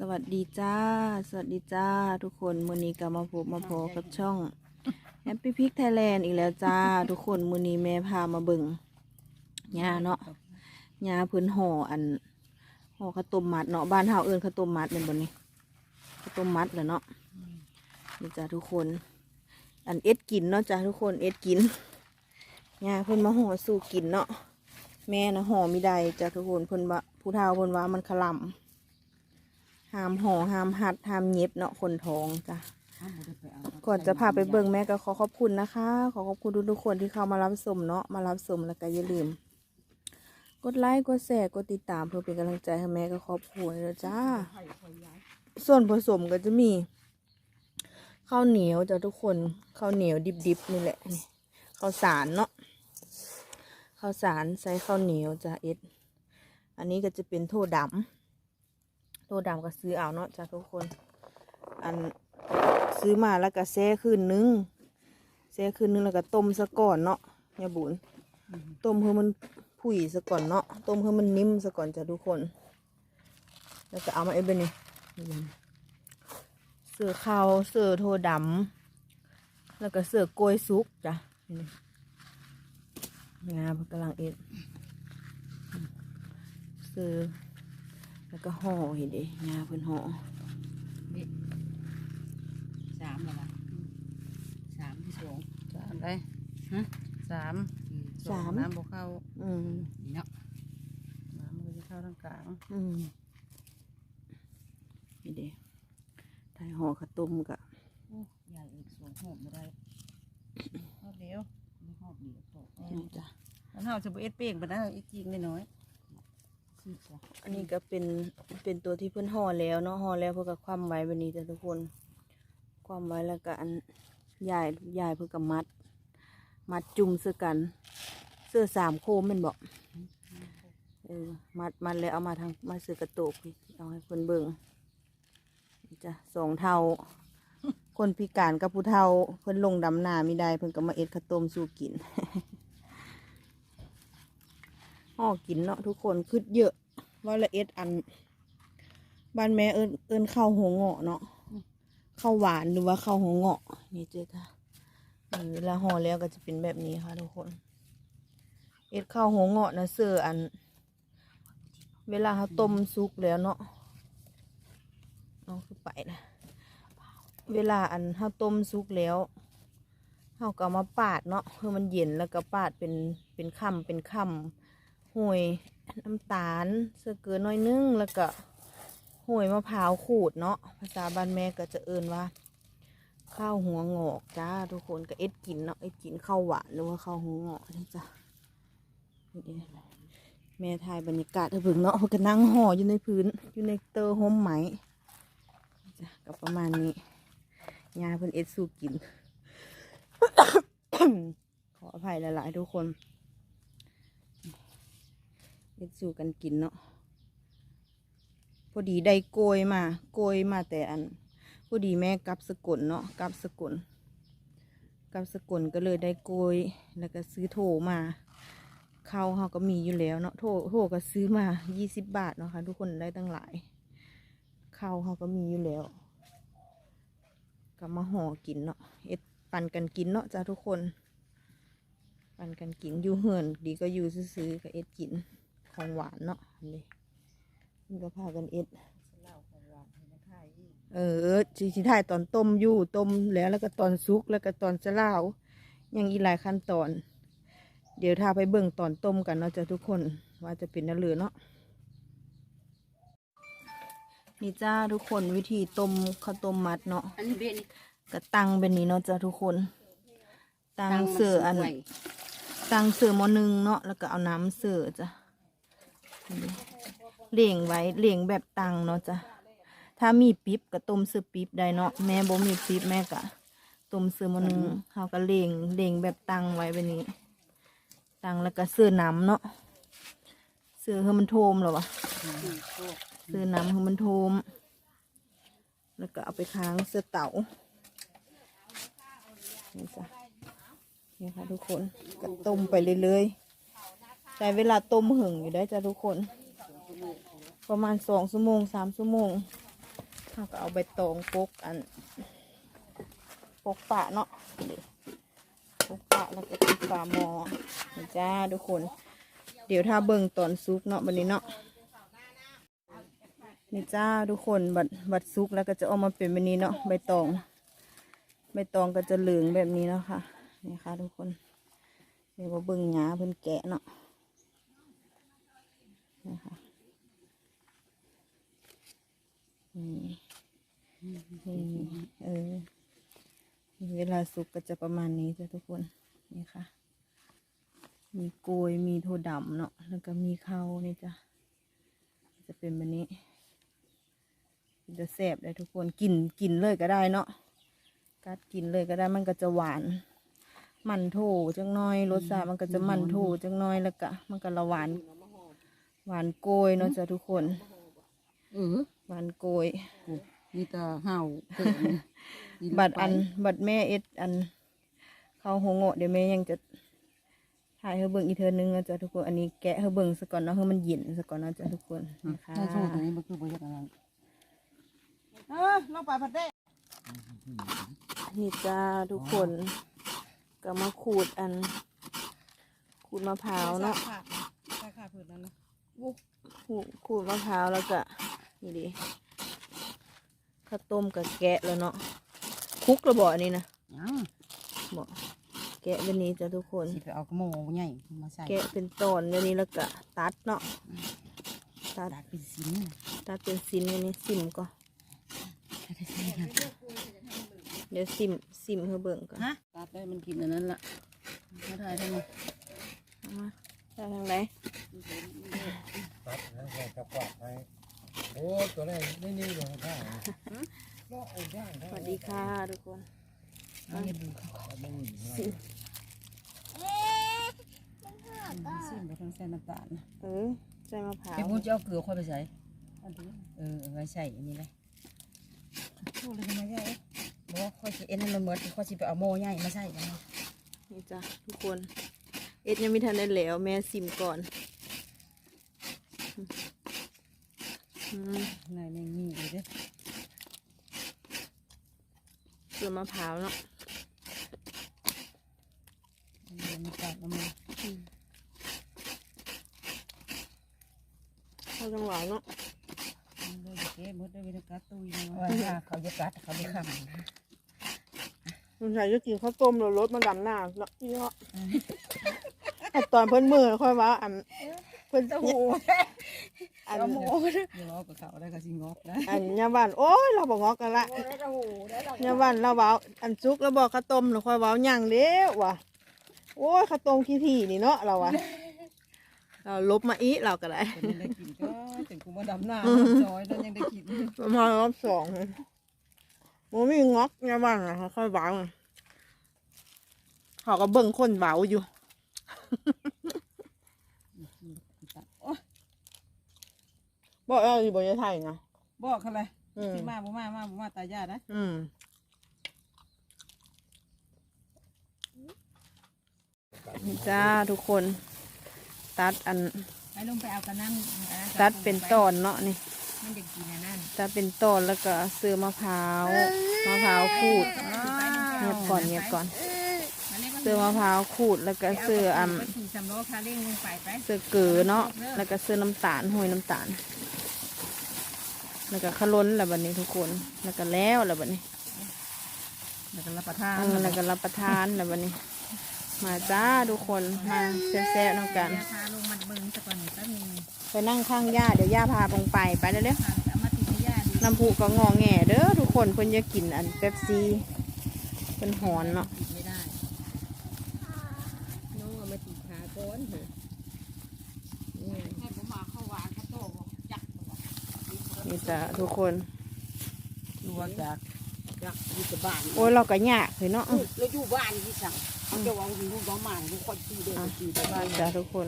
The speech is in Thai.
สวัสดีจ้า สวัสดีจ้า ทุกคนมือนี้ก็มาพบมาพอกับช่องแฮปปี้พิกไทยแลนด์อีกแล้วจ้า ทุกคนมือนี้แม่พามาเบิ่งหญ้าเนาะหญ้าพื้นห่ออันห่อข้าวต้มมัดเนาะบ้านเฮาเอิ้นข้าวต้มมัดเป็นบนนี้ข้าวต้มมัดแหละเนาะนี่จ้าทุกคน อันเอ็ดกินเนาะจ้าทุกคนเอ็ดกินหญ้าเพิ่นมาห่อสู่กินเนาะแม่นะห่อไม่ได้จ้าทุกคนเพิ่นว่าผู้เฒ่าเพิ่นว่ามันขลำ ห้ามห่อห้ามหัดห้ามเย็บเนาะคนท้องจ้ะก่อนจะพาไปเบิ่งแม่ก็ขอขอบคุณนะคะ ขอขอบคุณทุกๆคนที่เข้ามารับชมเนาะมารับชมแล้วก็อย่าลืม กดไลค์กดแชร์กดติดตามเพื่อเป็นกำลังใจให้แม่กับครอบครัวเลยจ้า ส่วนผสมก็จะมีข้าวเหนียวจ้ะทุกคนข้าวเหนียวดิบๆนี่แหละนี่ข้าวสารเนาะข้าวสารใส่ข้าวเหนียวจ้ะเอ็ดอันนี้ก็จะเป็นโทดำ ตัวดำก็ซื้อเอาเนาะจ้าทุกคน อันซื้อมาแล้วก็แช่คืนนึงแช่คืนนึงแล้วก็ต้มซะก่อนเนาะย่าบุญต้มให้มันผุยซะก่อนเนาะต้มให้มันนิ่มซะก่อนจ้าทุกคน แล้วก็เอามาเอ็นนี่เสือขาวเสือโทดำแล้วก็เสือกล้วยซุกจ้ะนี่งานกำลังเอ็ดเสือ แล้วก็ห่อเห็นดิงาเพิ่นห่อนี่สามแล้วล่ะสามที่สองสามได้ฮะสามสามน้ำบกเข้าอืมนี่เนาะน้ำมันจะเข้าทางกลางอืมเห็นดิถ่ายห่อข้าวต้มกะโอ้ใหญ่อีกสองหอบไม่ได้เอาเดียวไม่หอบเดียวพอนี่จ้ะมันเฮาจะบ่เอ็ดเป้งปานนั้นอีกจริงน้อยสี่จ้ะ อันนี้ก็เป็นเป็นตัวที่เพิ่นห่อแล้วเนาะห่อแล้วเพื่อกับความไว้แบบนี้จ้ะทุกคน ความไว้แล้วก็อันยายยายเพื่อกับมัด มัดจุ่มเสื้อกัน เสื้อสามโคมมันบอกเออมัดมัดเลยเอามาทางมาเสื้อกระโตกนี่เอาให้เพิ่นเบิ่งจะสองเท่า คนพิการกับผู้เฒ่าเพิ่นลงดำนาไม่ได้เพิ่นก็มาเอ็ดข้าวต้มสู่กิน ห่อกินเนาะทุกคนคืดเยอะว่าละเอ็ดอัน บ้านแม่เอิญเอิญข้าวหัวเงาะเนาะข้าวหวานหรือว่าข้าวหัวเงาะนี่เจ๊ค่ะเวลาห่อแล้วก็จะเป็นแบบนี้ค่ะทุกคน เอ็ดข้าวหัวเงาะนะเสืออัน เวลาเขาต้มสุกแล้วเนาะเอาคือไปนะเวลาอันเขาต้มสุกแล้วเขาก็มาปาดเนาะเพื่อมันเย็นแล้วก็ปาดเป็นเป็นคำเป็นคำ ห่วยน้ำตาลเสือเกลือน้อยนึงแล้วก็ห่วยมะพร้าวขูดเนาะภาษาบ้านแม่ก็จะเอินว่า ข้าวหัวงอกจ้าทุกคนก็เอ็ดกินเนาะเอ็ดกินข้าวหวานหรือว่าข้าวหัวงอกนี่จ้ะแม่ถ่ายบรรยากาศให้เพิ่งเนาะเขาก็นั่งห่ออยู่ในพื้นอยู่ในเตอร์ห่มไหมจ้ะก็ประมาณนี้ยาเพิ่นเอ็ดสู้กิน ขออภัยหลาย ๆ ทุกคน เอ็ดสู้กันกินเนาะพอดีได้โกยมา โกยมาแต่อันพอดีแม่กลับสกลเนาะกลับสกลกลับสกลก็เลยได้โกยแล้วก็ซื้อโถมาข้าวเขาก็มีอยู่แล้วเนาะโถโถก็ซื้อมายี่สิบบาทเนาะค่ะทุกคนได้ตั้งหลายข้าวเขาก็มีอยู่แล้วก็มาห่อกินเนาะเอ็ดปั่นกันกินเนาะจ้าทุกคน ปั่นกันกินอยู่เหินดีก็อยู่ซื้อๆก็เอ็ดกิน ของหวานเนาะอันนี้มันก็พากันเอ็ดเหล้าของหวานให้นะค่ะอีกเออเออจีจีถ่ายตอนต้มอยู่ต้มแล้วแล้วก็ตอนซุกแล้วก็ตอนจะเล่าวยังอีกหลายขั้นตอน เดี๋ยวถ้าไปเบิ่งตอนต้มกันเนาะจ้ะทุกคนว่าจะเป็นนั่นหรือเนาะนี่จ้าทุกคนวิธีต้มข้าวต้มมัดเนาะอันนี้เบ็ดนี่ก็ตั้งเป็นนี้เนาะจ้ะทุกคน ตั้งตั้งเสืออันไว้ตั้งเสือหมอหนึงเนาะแล้วก็เอาน้ำเสือจ้ะนี่ เลี้ยงไว้เลี้ยงแบบตังเนาะจ้ะถ้ามีปิ๊บก็ต้มซื้อปิ๊บได้เนาะแม่บ่มีปิ๊บแม่ก็ต้มซื้อมันงเฮาก็เลี้ยงเลี้ยงแบบตังไว้แบบนี้ ตังแล้วก็ซื้อน้ำเนาะซื้อให้มันโทมเหรอวะอืมโชคซื้อน้ำให้มันโทม แล้วก็เอาไปค้างเสื้อเต๋านี่จ้ะนี่ค่ะทุกคนก็ต้มไปเรื่อยๆ ใช้เวลาต้มหึงอยู่ได้จ้ะทุกคน ประมาณสองชั่วโมงสามชั่วโมงเราก็เอาใบตองปกอันปกปะเนาะปกปะแล้วก็ติดฝาหม้อนี่จ้าทุกคน เดี๋ยวถ้าเบิ่งตอนซุกเนาะบันนี้เนาะนี่จ้าทุกคนบัดบัดซุกแล้วก็จะออกมาเป็นแบบนี้เนาะใบตอง ใบตองก็จะเหลืองแบบนี้เนาะค่ะนี่ค่ะ ทุกคน เดี๋ยวมาเบิ่งหยาเพิ่นแกะเนาะนี่นี่เออ เวลา สุกก็จะประมาณนี้จ้ะทุกคนนี่ค่ะ มีโกยมีโทดำเนาะแล้วก็มีข้าวนี่จ้ะจะเป็นแบบนี้จะแซ่บได้ทุกคนกินกินเลยก็ได้เนาะกัดกินเลยก็ได้มันก็จะหวาน มันโถจังน้อยรสชาติมันก็จะมันโถจังน้อยแล้วก็มันก็ละหวาน หวานโกยเนาะจ้ะทุกคนเออหวานโกยมีแต่ห่าวเกิ นบัตรอันบัตรแม่เอ็ดอัน เข้าหัวโงะเดี๋ยวแม่ยังจะถ่ายให้เบิ่งอีกเทอนึงนะจ๊ะทุกคนอันนี้แกะให้เบิ่งซะก่อนเนาะให้มันเย็นซะก่อนนะจ๊ะทุกคนนะคะถ้าโชว์ตัวนี้มันคือบ่อยากอะไรเออลงไปผัดได้นี่จ้าทุกคนก็มาขูดอัน ขูดมะพร้าวเนาะขาดขาดขาดผืนนั้นนะขูดขูดมะพร้าวแล้วก็นี่ดิข้าวต้มกับแกะแล้วเนาะ คลุกระบอกอันนี้นะยังบอกแกะแบบนี้จ้ะทุกคน สิไปเอากระโมใหญ่มาใส่แกะเป็นตอนแบบนี้แล้วก็ตัดเนาะ ตัด ตัดเป็นชิ้นตัดเป็นซินอันนี้ซิมก่อนเดี๋ยวซิมซิมให้เบิ่งก่อนฮะตัดได้มันกินอันนั้นละมาถ่ายทำไมเอามาได้ทางไหนตัดแล้วก็จะกวาดไปโอ้ตัวแรกนี่นี่ลงข้างก็เอาย่าง สวัสดีค่ะทุกคนเอาเห็ดดูเขาไม่มีซิมซิมไปทั้งเส้นน้ำตาลนะเออใส่มะพร้าวเดี๋ยวผมจะเอาเกลือค่อยไปใส่เออเอาไว้ใส่อันนี้เลยพูดเลยทำไมใช่บอกว่าค่อยจะเอ็นให้มันเหมือนค่อยจะไปเอาโม่ใหญ่มาใส่กันนะนี่จ้ะทุกคน เอ็ดยังไม่ทันได้แล้ว แม่ซิมก่อนอืมในในมีอยู่เด้วยเก ลือมะพร้าวเนาะมันตัดออกมาเข้าจังหวะเนาะเลยเก็บหมดได้เวลากัดตุยนะเขาจะกัดเขาจะขังมันใส่จะกินข้าวต้มแล้วรสมันดำหน้าเนาะอีเนาะแต่ตอนเพิ่นมือค่อยว่าอันเพิ่นโอ้โห อันเอาโม่เดี๋ยวเรากับเขาได้กับสิงอกนะอันยาบ้านโอ้ยเราบอกงอกกันละยาบ้านเราเว้าอันซุกเราบอกข้าวต้มเราค่อยเว้าย่างเด้วว่ะโอ้ยข้าวต้มขี้ถี่นี่เนาะเราอะเราลบมาอีเราก็ได้คนยังได้กินก็ถึงกูมาดำหน้าจอยแล้วยังได้กินประมาณรอบสองโมมีงอกยาบ้านอะค่อยเว้าอะเขาก็เบิ่งคนเว้าอยู่ โอ้ บอกเราอยู่บนยาไทยนะบอกเขาเลยอืมที่มาบ่มามาบ่มาตายญาตินะอืมนี่จ้าทุกคน ตัดอันไปลงไปเอากันนั่งตัดเป็นตอนเนาะนี่ มันเด็กกินอันนั่นตัดเป็นตอนแล้วก็ซื้อมะพร้าวมะพร้าวขูดเงียบก่อนเงียบก่อนซื้อมะพร้าวขูดแล้วก็ซื้ออันขี่สำล้อคาเร่งลงไปไปซื้อเกลือเนาะแล้วก็ซื้อน้ำตาลห้วยน้ำตาล แล้วก็ขล้นแล้วบัดนี้ทุกคน แล้วก็แล้วแล้วบัดนี้ แล้วก็รับประทานเออแล้วก็รับประทานแล้วบัดนี้ มาจ้าทุกคน มาแซ่ๆน้องกันพาลงมาเบิ่งสักก่อนแป๊บนึงไปนั่งข้างย่าเดี๋ยวย่าพาลงไปไปเร็วพาเอามาติดให้ญาติๆน้ำพุก็งอแง่เด้อทุกคนเพิ่นจะกินอันเป๊ปซี่เป็นหอนเนาะติดไม่ได้น้องเอามาติดขาก้อนค่ะให้ผมมาเข้าวานเขาโตจัก นี่จ้ะทุกคนดูว่าจากจากอยู่กับบ้านโอ้ยเราก็ยากเลยเนาะแล้วอยู่บ้านที่สั่งเขาจะวางอยู่บ้านมันเขาคอยตีเดินตีไปบ้านจ้ะทุกคน